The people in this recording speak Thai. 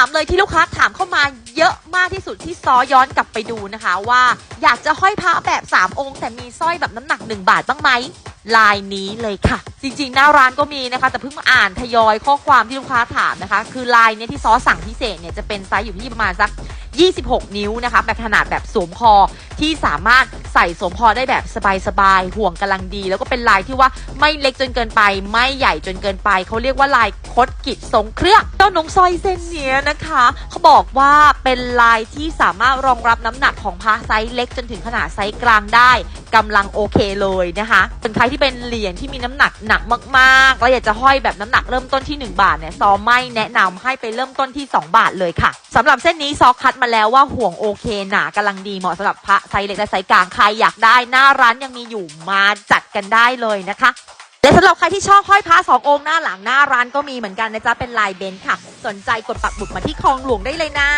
ามเลยที่ลูกค้าถามเข้ามาเยอะมากที่สุดที่ซอย้อนกลับไปดูนะคะว่า อยากจะห้อยพระแบบ 3 องค์ แต่มีสร้อยแบบน้ำหนัก 1 บาทบ้างไหมลายนี้เลยค่ะ จริงๆ หน้าร้านก็มีนะคะ แต่เพิ่งมาอ่านทยอยข้อความที่ลูกค้าถามนะคะ คือลายเนี้ยที่ซอสั่งพิเศษเนี่ยจะเป็นไซส์อยู่ที่ประมาณสัก 26 นิ้วนะคะแบบขนาดแบบสวมคอ ที่สามารถใส่สวมคอได้แบบสบายๆห่วงกำลังดี แล้วก็เป็นลายที่ว่าไม่เล็กจนเกินไป ไม่ใหญ่จนเกินไปเขาเรียกว่าลายคดกิจทรงเครื่องเจ้านงสร้อยเส้นเนี้ยนะคะเขาบอกว่าเป็นลายที่สามารถรองรับน้ำหนักของพระไซส์เล็กจนถึงขนาดไซส์กลางได้กำลังโอเคเลยนะคะเป็นใครที่เป็นเหรียญที่มีน้ำหนักหนักมากๆ แล้วอยากจะห้อยแบบน้ำหนักเริ่มต้นที่ 1 บาทเนี่ยซอไม่แนะนำให้ไปเริ่มต้นที่ 2 บาทเลยค่ะสำหรับเส้นนี้ซอคัดมาแล้วว่าห่วงโอเคหนากำลังดีเหมาะสำหรับพระไซส์เล็กและไซส์กลางใครอยากได้หน้าร้านยังมีอยู่มาจัดกันได้เลยนะคะและสำหรับใครที่ชอบห้อยพระสององค์หน้าหลังหน้าร้านก็มีเหมือนกันนะจ๊ะเป็นลายเบนซ์ค่ะ สนใจกดปักบุตรมาที่คลองหลวงได้เลยนะ